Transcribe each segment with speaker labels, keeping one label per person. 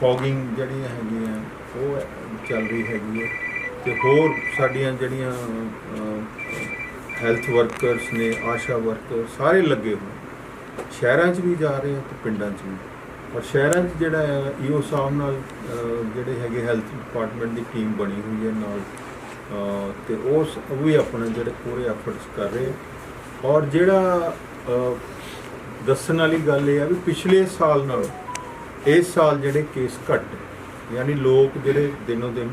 Speaker 1: Fogging ਜਿਹੜੀਆਂ ਹੈਗੀਆਂ ਉਹ ਚੱਲ ਰਹੀ ਹੈਗੀ ਹੈ ਤੇ ਹੋਰ ਸਾਡੀਆਂ ਜਿਹੜੀਆਂ ਹੈਲਥ ਵਰਕਰਸ ਨੇ ਆਸ਼ਾ ਵਰਕਰ ਸਾਰੇ ਲੱਗੇ ਹੋਏ ਸ਼ਹਿਰਾਂ 'ਚ ਵੀ ਜਾ ਰਹੇ ਆ ਤੇ ਪਿੰਡਾਂ 'ਚ ਵੀ। ਔਰ ਸ਼ਹਿਰਾਂ 'ਚ ਜਿਹੜਾ ਹੈ ਈਓ ਸਾਹਿਬ ਨਾਲ ਜਿਹੜੇ ਹੈਗੇ ਹੈਲਥ ਡਿਪਾਰਟਮੈਂਟ ਦੀ ਟੀਮ ਬਣੀ ਹੋਈ ਹੈ ਨਾਲ। ਅਹ, ਤੇ ਉਸ ਉਹ ਵੀ ਆਪਣੇ ਜਿਹੜੇ ਪੂਰੇ ਐਫਰਟਸ ਕਰ ਰਹੇ ਔਰ ਜਿਹੜਾ ਦੱਸਣ ਵਾਲੀ ਗੱਲ ਇਹ ਆ ਵੀ ਪਿਛਲੇ ਸਾਲ ਨਾਲੋਂ ਇਸ ਸਾਲ ਜਿਹੜੇ ਕੇਸ ਘੱਟ ਯਾਨੀ ਲੋਕ ਜਿਹੜੇ ਦਿਨੋ ਦਿਨ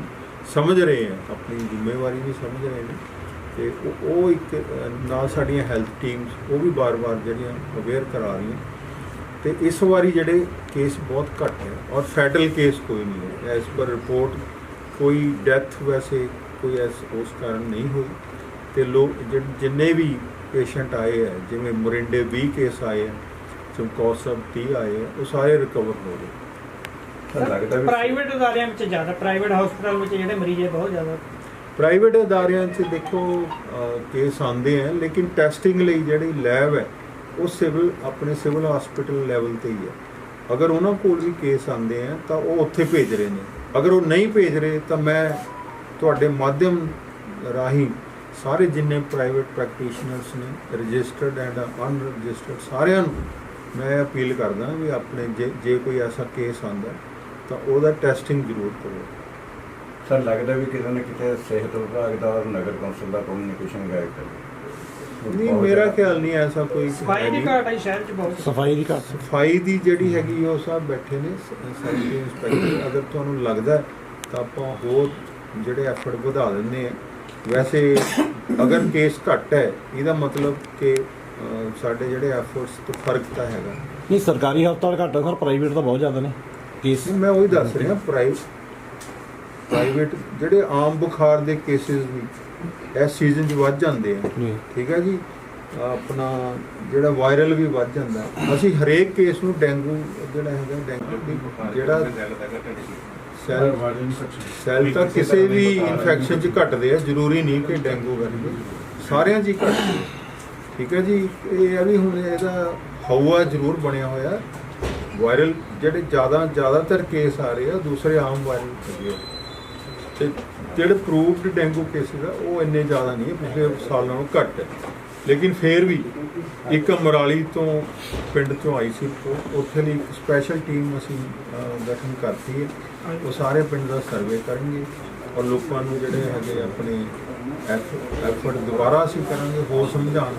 Speaker 1: ਸਮਝ ਰਹੇ ਆ ਆਪਣੀ ਜ਼ਿੰਮੇਵਾਰੀ ਵੀ ਸਮਝ ਰਹੇ ਨੇ ਤੇ ਉਹ- ਇੱਕ ਅਹ, ਨਾਲ ਸਾਡੀਆਂ ਹੈਲਥ ਟੀਮਸ ਉਹ ਵੀ ਬਾਰ-ਬਾਰ ਜਿਹੜੀਆਂ ਅਵੇਅਰ ਕਰਾ ਰਹੀਆਂ ਤੇ ਇਸ ਵਾਰੀ ਜਿਹੜੇ ਕੇਸ ਬਹੁਤ ਘੱਟ ਹੈ ਔਰ ਫੈਟਲ ਕੇਸ ਕੋਈ ਨਹੀਂ ਹੈ। ਐਸ ਪਰ ਰਿਪੋਰਟ ਕੋਈ ਡੈਥ ਵੈਸੇ ਕੋਈ ਐਸ ਉਸ ਕਾਰਨ ਨਹੀਂ ਹੋਈ। ਤੇ ਲੋਕ ਜਿੰਨੇ ਵੀ ਪੇਸ਼ੈਂਟ ਆਏ ਹੈ ਜਿਵੇਂ ਮੋਰਿੰਡੇ 20 ਕੇਸ ਆਏ ਹੈ ਚਮਕੌਸਬ 30 ਆਏ ਉਹ ਸਾਰੇ ਰਿਕਵਰ ਹੋ ਗਏ।
Speaker 2: ਤਾਂ ਲੱਗਦਾ ਵੀ
Speaker 3: ਪ੍ਰਾਈਵੇਟ ਅਦਾਰਿਆਂ ਵਿੱਚ ਜ਼ਿਆਦਾ ਪ੍ਰਾਈਵੇਟ ਹਸਪਤਾਲ ਵਿੱਚ ਜਿਹੜੇ ਮਰੀਜ਼ ਹੈ ਬਹੁਤ ਜ਼ਿਆਦਾ।
Speaker 1: ਪ੍ਰਾਈਵੇਟ ਅਦਾਰਿਆਂ 'ਚ ਦੇਖੋ ਕੇਸ ਆਉਂਦੇ ਆ ਲੇਕਿਨ ਟੈਸਟਿੰਗ ਲਈ ਜਿਹੜੀ ਲੈਬ ਹੈ ਉਹ ਸਿਵਲ ਆਪਣੇ ਸਿਵਲ ਹਸਪੀਟਲ ਲੈਵਲ ਤੇ ਹੀ ਹੈ। ਅਗਰ ਉਹਨਾਂ ਕੋਲ ਵੀ ਕੇਸ ਆਉਂਦੇ ਆ ਤਾਂ ਉਹ ਉੱਥੇ ਭੇਜ ਰਹੇ ਨੇ। ਅਗਰ ਉਹ ਨਹੀਂ ਭੇਜ ਰਹੇ ਤਾਂ ਮੈਂ ਤੁਹਾਡੇ ਮਾਧਿਅਮ ਰਾਹੀਂ ਸਾਰੇ ਜਿੰਨੇ ਪ੍ਰਾਈਵੇਟ ਪ੍ਰੈਕਟੀਸ਼ਨਰਸ ਨੇ ਰਜਿਸਟਰਡ ਐਂਡ ਅਨਰਜਿਸਟਰਡ ਸਾਰਿਆਂ ਨੂੰ ਮੈਂ ਅਪੀਲ ਕਰਦਾ ਵੀ ਆਪਣੇ ਜੇ ਜੇ ਕੋਈ ਐਸਾ ਕੇਸ ਆਉਂਦਾ ਤਾਂ ਉਹਦਾ ਟੈਸਟਿੰਗ ਜ਼ਰੂਰ ਕਰੋ।
Speaker 2: ਸਰ ਲੱਗਦਾ ਵੀ ਕਿਤੇ ਨਾ ਕਿਤੇ ਸਿਹਤ ਵਿਭਾਗ ਦਾ ਔਰ ਨਗਰ ਕੌਂਸਲ ਦਾ ਕਮਿਊਨੀਕੇਸ਼ਨ ਗਾਇਬ ਕਰ।
Speaker 1: ਨਹੀਂ ਮੇਰਾ ਖਿਆਲ ਨਹੀਂ ਐਸਾ ਕੋਈ
Speaker 3: ਸਫ਼ਾਈ ਦੀ। ਘਾਟ ਹੈ ਸ਼ਹਿਰ 'ਚ ਬਹੁਤ।
Speaker 4: ਸਫ਼ਾਈ ਦੀ ਘਾਟ।
Speaker 1: ਸਫ਼ਾਈ ਦੀ ਜਿਹੜੀ ਹੈਗੀ ਉਹ ਸਭ ਬੈਠੇ ਨੇ ਸੈਕਟਰੀ ਇੰਸਪੈਕਟਰ ਅਗਰ ਤੁਹਾਨੂੰ ਲੱਗਦਾ ਤਾਂ ਆਪਾਂ ਹੋਰ ਜਿਹੜੇ ਐਫਰਟ ਵਧਾ ਦਿੰਦੇ ਆ। ਵੈਸੇ ਅਗਰ ਕੇਸ ਘੱਟ ਹੈ ਇਹਦਾ ਮਤਲਬ ਕਿ ਅਹ, ਸਾਡੇ ਜਿਹੜੇ ਐਫਰਟਸ ਤੋਂ ਫ਼ਰਕ ਤਾਂ ਹੈਗਾ।
Speaker 4: ਨਹੀਂ ਸਰਕਾਰੀ ਹਸਪਤਾਲ ਘੱਟ ਆ ਸਰ ਪ੍ਰਾਈਵੇਟ ਤਾਂ ਬਹੁਤ ਜ਼ਿਆਦਾ ਨੇ। ਕੇਸ
Speaker 1: ਨਹੀਂ, ਮੈਂ ਉਹੀ ਦੱਸ ਰਿਹਾ ਪ੍ਰਾਈਵੇਟ ਪ੍ਰਾਈਵੇਟ ਜਿਹੜੇ ਆਮ ਬੁਖਾਰ ਦੇ ਕੇਸਿਸ ਵੀ ਇਸ ਸੀਜ਼ਨ 'ਚ ਵੱਧ ਜਾਂਦੇ ਆ।
Speaker 4: ਜੀ।
Speaker 1: ਠੀਕ ਹੈ ਜੀ? ਆਪਣਾ ਜਿਹੜਾ ਵਾਇਰਲ ਵੀ ਵੱਧ ਜਾਂਦਾ। ਅਸੀਂ ਹਰੇਕ ਕੇਸ ਨੂੰ ਡੇਂਗੂ ਜਿਹੜਾ ਹੈਗਾ ਡੇਂਗੂ ਦੀ ਜਿਹੜਾ ਸੈਲ ਸੈਲ ਤਾਂ ਕਿਸੇ ਵੀ ਇਨਫੈਕਸ਼ਨ 'ਚ ਘਟਦੇ ਆ ਜ਼ਰੂਰੀ ਨਹੀਂ ਕਿ ਡੇਂਗੂ ਵਰਗੇ। ਸਾਰਿਆਂ 'ਚ ਹੀ ਘਟਦੇ ਠੀਕ ਹੈ ਜੀ ਇਹ ਆ ਵੀ ਹੁਣ ਇਹਦਾ ਹਵਾ ਜ਼ਰੂਰ ਬਣਿਆ ਹੋਇਆ। ਵਾਇਰਲ ਜਿਹੜੇ ਜ਼ਿਆਦਾ ਜ਼ਿਆਦਾਤਰ ਕੇਸ ਆ ਰਹੇ ਆ ਦੂਸਰੇ ਆਮ ਵਾਇਰਲ ਹੈਗੇ ਆ। ਤੇ ਜਿਹੜੇ ਪ੍ਰੂਵਡ ਡੇਂਗੂ ਕੇਸਿਸ ਆ ਉਹ ਇੰਨੇ ਜ਼ਿਆਦਾ ਨਹੀਂ ਹੈ, ਪਿਛਲੇ ਸਾਲ ਨਾਲੋਂ ਘੱਟ। ਹੈ ਲੇਕਿਨ ਫੇਰ ਵੀ ਇੱਕ ਮਰਾਲੀ ਤੋਂ ਪਿੰਡ ਤੋਂ ਆਈ ਸੀ ਰਿਪੋਰਟ ਉੱਥੇ ਲਈ ਇੱਕ ਸਪੈਸ਼ਲ ਟੀਮ ਅਸੀਂ ਗਠਨ ਕਰਤੀ ਹੈ। ਉਹ ਸਾਰੇ ਪਿੰਡ ਦਾ ਸਰਵੇ ਕਰਨਗੇ ਔਰ ਲੋਕਾਂ ਨੂੰ ਜਿਹੜੇ ਹੈਗੇ ਆਪਣੇ ਐਫਰਟ ਦੁਬਾਰਾ ਅਸੀਂ ਕਰਾਂਗੇ ਹੋਰ ਸਮਝਾਉਣ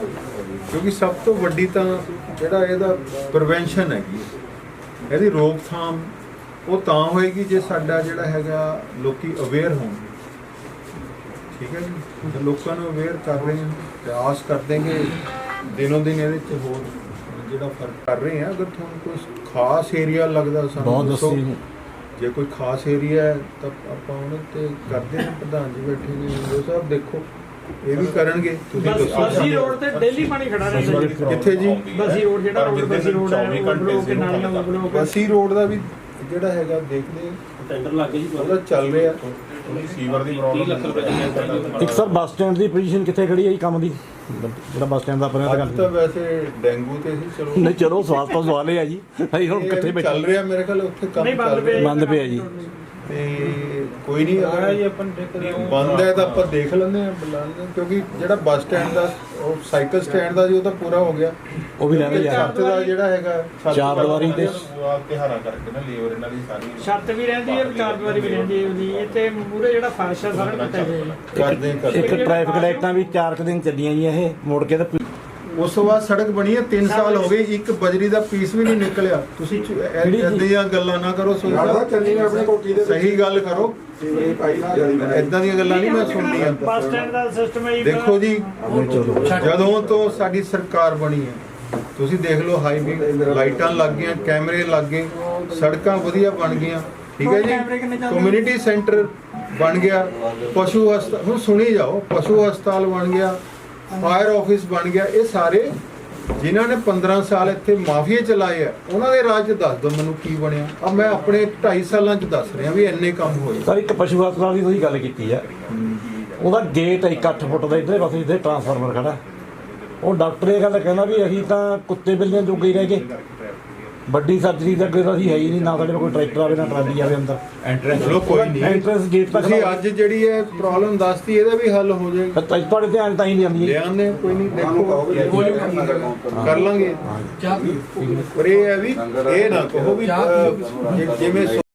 Speaker 1: ਕਿਉਂਕਿ ਸਭ ਤੋਂ ਵੱਡੀ ਤਾਂ ਜਿਹੜਾ ਇਹਦਾ ਪ੍ਰੀਵੈਂਸ਼ਨ ਹੈਗੀ। ਇਹਦੀ ਰੋਕਥਾਮ ਉਹ ਤਾਂ ਹੋਏਗੀ ਜੇ ਸਾਡਾ ਜਿਹੜਾ ਹੈਗਾ ਲੋਕੀ ਅਵੇਅਰ ਹੋਣ ਠੀਕ ਹੈ ਜੀ ਲੋਕਾਂ ਨੂੰ ਅਵੇਅਰ ਕਰ ਰਹੇ ਹਾਂ ਤੇ ਆਸ ਕਰਦੇ ਕਿ ਦਿਨੋਂ ਦਿਨ ਇਹਦੇ ਚ ਹੋਰ ਜਿਹੜਾ ਫ਼ਰਕ ਕਰ ਰਹੇ ਹਾਂ ਅਗਰ ਤੁਹਾਨੂੰ ਕੋਈ ਖਾਸ ਏਰੀਆ ਲੱਗਦਾ ਸਾਨੂੰ
Speaker 4: ਬਹੁਤ
Speaker 1: ਦੱਸੋ।
Speaker 4: ਦੱਸੀ
Speaker 1: ਜੇ ਕੋਈ ਖਾਸ ਏਰੀਆ ਹੈ ਤਾਂ ਆਪਾਂ ਉਹਨਾਂ ਤੇ ਕਰਦੇ ਹਾਂ ਪ੍ਰਧਾਨ ਜੀ ਬੈਠੇ ਨੇ ਉਹ ਸਾਹਿਬ ਦੇਖੋ ਇਹ ਵੀ ਕਰਨਗੇ ਤੁਸੀਂ
Speaker 3: ਬਸ ਬਸੀ
Speaker 1: ਦੱਸੋ
Speaker 3: ਰੋਡ ਤੇ ਡੇਲੀ ਪਾਣੀ ਖੜਾ ਰਹਿੰਦਾ ਜੀ।
Speaker 1: ਕਿੱਥੇ ਜੀ?
Speaker 3: ਬਸੀ ਰੋਡ ਜਿਹੜਾ ਰੋਡ ਬਸੀ ਰੋਡ ਹੈ ਉਹ ਕੇ ਨਾਲੀਆਂ ਉਹ
Speaker 1: ਬਸੀ ਰੋਡ ਦਾ ਵੀ ਜਿਹੜਾ ਹੈਗਾ ਦੇਖਦੇ
Speaker 5: ਟੈਂਡਰ ਲੱਗ ਗਏ ਜੀ।
Speaker 1: ਉਹਦਾ ਚੱਲ ਰਿਹਾ।
Speaker 5: ਸੀਵਰ ਦੀ ਪ੍ਰੋਬਲਮ 30 ਲੱਖ ਰੁਪਏ
Speaker 4: ਇੱਕ ਸਰ ਬੱਸ ਸਟੈਂਡ ਦੀ ਪੋਜੀਸ਼ਨ ਕਿੱਥੇ ਖੜੀ ਹੈ ਜੀ ਕੰਮ ਦੀ? ਜਿਹੜਾ ਬੱਸ ਸਟੈਂਡ ਦਾ ਆਪਣੇ ਤਾਂ
Speaker 1: ਅੱਜ ਤਾਂ ਵੈਸੇ ਡੇਂਗੂ ਤੇ ਸੀ ਚਲੋ।
Speaker 4: ਨਹੀਂ ਚਲੋ ਸਵਾਲ ਤਾਂ ਸਵਾਲ ਹੀ ਆ ਜੀ। ਅਸੀਂ ਹੁਣ
Speaker 1: ਇਹ
Speaker 4: ਬੈਠੇ
Speaker 1: ਚੱਲ ਰਿਹਾ ਮੇਰੇ ਖਿਆਲ ਉੱਥੇ ਕੰਮ
Speaker 3: ਨਹੀਂ ਬੰਦ
Speaker 1: ਚੱਲ ਰਿਹਾ।
Speaker 3: ਪਿਆ
Speaker 4: ਬੰਦ ਪਿਆ ਜੀ।
Speaker 1: ਤੇ ਕੋਈ ਨਹੀਂ ਅਗਰ ਬੰਦ ਹੈ ਤਾਂ ਆਪਾਂ ਦੇਖ ਲੈਂਦੇ ਹਾਂ ਬੁਲਾ ਲੈਂਦੇ ਹਾਂ, ਕਿਉਂਕਿ ਜਿਹੜਾ ਬੱਸ ਸਟੈਂਡ ਦਾ ਉਹ ਸਾਈਕਲ ਸਟੈਂਡ ਦਾ ਜੀ ਉਹ ਤਾਂ ਪੂਰਾ ਹੋ ਗਿਆ।
Speaker 4: ਉਹ ਵੀ ਰਹਿੰਦੇ ਜਾ
Speaker 1: ਛੱਤ ਦਾ ਜਿਹੜਾ ਹੈਗਾ ਛੱਤ
Speaker 4: ਚਾਰ
Speaker 1: ਦਾ-
Speaker 4: ਦੀਵਾਰੀ ਤੇ।
Speaker 5: ਤਿਹਾਰਾਂ ਕਰਕੇ ਨਾ ਲੇਬਰ ਇਹਨਾਂ ਦੀ ਸਾਰੀ।
Speaker 3: ਛੱਤ ਵੀ ਰਹਿੰਦੀ ਹੈ ਚਾਰ ਦੀਵਾਰੀ ਵੀ ਰਹਿੰਦੀ ਹੈ ਉਹਦੀ। ਇਹ ਤੇ ਮੂਰੇ ਜਿਹੜਾ ਫਰਸ਼ ਹੈ ਸਾਰਾ ਟੁੱਟਿਆ ਹੋਇਆ ਹੈ।
Speaker 1: ਕਰਦੇ
Speaker 4: ਇੱਕ ਟ੍ਰੈਫਿਕ ਲਾਈਟਾਂ ਵੀ 4 ਕੁ ਦਿਨ ਚੱਲੀਆਂ ਜੀ ਇਹ। ਮੁੜ ਕੇ ਤਾਂ।
Speaker 1: ਉਸ ਤੋਂ ਬਾਅਦ ਸੜਕ ਬਣੀ ਹੈ 3 ਸਾਲ ਹੋ ਗਏ ਇੱਕ ਬਜਰੀ ਦਾ ਪੀਸ ਵੀ ਨਹੀਂ ਨਿਕਲਿਆ। ਤੁਸੀਂ? ਇਦਾਂ ਦੀਆਂ ਗੱਲਾਂ ਨਾ ਕਰੋ ਸੋਚੋ
Speaker 6: ਚੱਲੀ ਨੇ ਆਪਣੀ ਕੋਠੀ ਦੇ
Speaker 1: ਸਹੀ ਗੱਲ ਕਰੋ। ਇਦਾਂ ਦੀਆਂ ਗੱਲਾਂ ਨਹੀਂ ਮੈਂ ਸੁਣਨੀਆਂ।
Speaker 3: ਬੱਸ ਸਟੈਂਡ ਦਾ ਸਿਸਟਮ ਹੈ
Speaker 1: ਦੇਖੋ ਜੀ ਜਦੋਂ ਤੋਂ ਸਾਡੀ ਸਰਕਾਰ ਬਣੀ ਹੈ ਤੁਸੀਂ ਦੇਖ ਲਓ ਹਾਈਵੇ ਲਾਈਟਾਂ ਲੱਗ ਗਈਆਂ ਕੈਮਰੇ ਲੱਗ ਗਏ ਸੜਕਾਂ ਵਧੀਆ ਬਣ ਗਈਆਂ ਠੀਕ ਹੈ ਜੀ? ਕਮਿਊਨਿਟੀ ਸੈਂਟਰ ਬਣ ਗਿਆ ਪਸ਼ੂ ਹਸਪਤਾਲ ਹੁਣ ਸੁਣੀ ਜਾਓ ਪਸ਼ੂ ਹਸਪਤਾਲ ਬਣ ਗਿਆ ਫਾਇਰ ਆਫਿਸ ਬਣ ਗਿਆ। ਇਹ ਸਾਰੇ ਜਿਨ੍ਹਾਂ ਨੇ 15 ਸਾਲ ਇੱਥੇ ਮਾਫੀਏ ਚਲਾਏ ਆ, ਉਹਨਾਂ ਦੇ ਰਾਜ 'ਚ ਦੱਸ ਦਿਓ ਮੈਨੂੰ ਕੀ ਬਣਿਆ। ਆ ਮੈਂ ਆਪਣੇ 2.5 ਸਾਲਾਂ 'ਚ ਦੱਸ ਰਿਹਾ ਵੀ ਇੰਨੇ ਕੰਮ ਹੋਏ।
Speaker 4: ਸਰ, ਇੱਕ ਪਸ਼ੂ ਹਸਪਤਾਲ ਦੀ ਤੁਸੀਂ ਗੱਲ ਕੀਤੀ ਆ। ਉਹਦਾ ਗੇਟ ਇੱਕ 8 ਫੁੱਟ ਦਾ ਇੱਧਰਲੇ ਪਾਸੇ ਜਿੱਥੇ ਟਰਾਂਸਫਾਰਮਰ ਖੜਾ। ਉਹ ਡਾਕਟਰ ਇਹ ਗੱਲ ਕਹਿੰਦਾ ਵੀ ਅਸੀਂ ਤਾਂ ਕੁੱਤੇ ਬਿੱਲੀਆਂ ਜੋਗੇ ਹੀ ਰਹਿ ਗਏ। ਵੱਡੀ ਸਰਜਰੀ ਦਾ ਅੱਗੇ ਤਾਂ ਅਸੀਂ ਹੈ ਹੀ ਨਹੀਂ ਨਾ ਸਾਡੇ ਕੋਲ ਕੋਈ ਟਰੈਕਟਰ ਆਵੇ ਨਾ ਟਰਾਲੀ ਆਵੇ ਅੰਦਰ।
Speaker 2: ਐਂਟਰੈਂਸ
Speaker 1: ਚਲੋ ਕੋਈ ਨਹੀਂ।
Speaker 4: ਐਂਟਰੈਂਸ ਗੇਟ ਤੱਕ
Speaker 1: ਤੁਸੀਂ ਅੱਜ ਜਿਹੜੀ ਇਹ ਪ੍ਰੋਬਲਮ ਦੱਸਤੀ ਇਹਦਾ ਵੀ ਹੱਲ ਹੋ ਜਾਏਗਾ।
Speaker 4: ਤਾਂ ਤੁਹਾਡੇ ਧਿਆਨ ਤਾਂ ਹੀ ਨਹੀਂ ਆਉਂਦੀ। ਹੈ।
Speaker 1: ਲਿਆਉਂਦੇ ਕੋਈ ਨਹੀਂ ਦੇਖੋ। ਕਰ ਲਾਂਗੇ। ਪਰ ਇਹ ਹੈ ਵੀ ਇਹ ਨਾ ਕਹੋ ਵੀ ਜਿਵੇਂ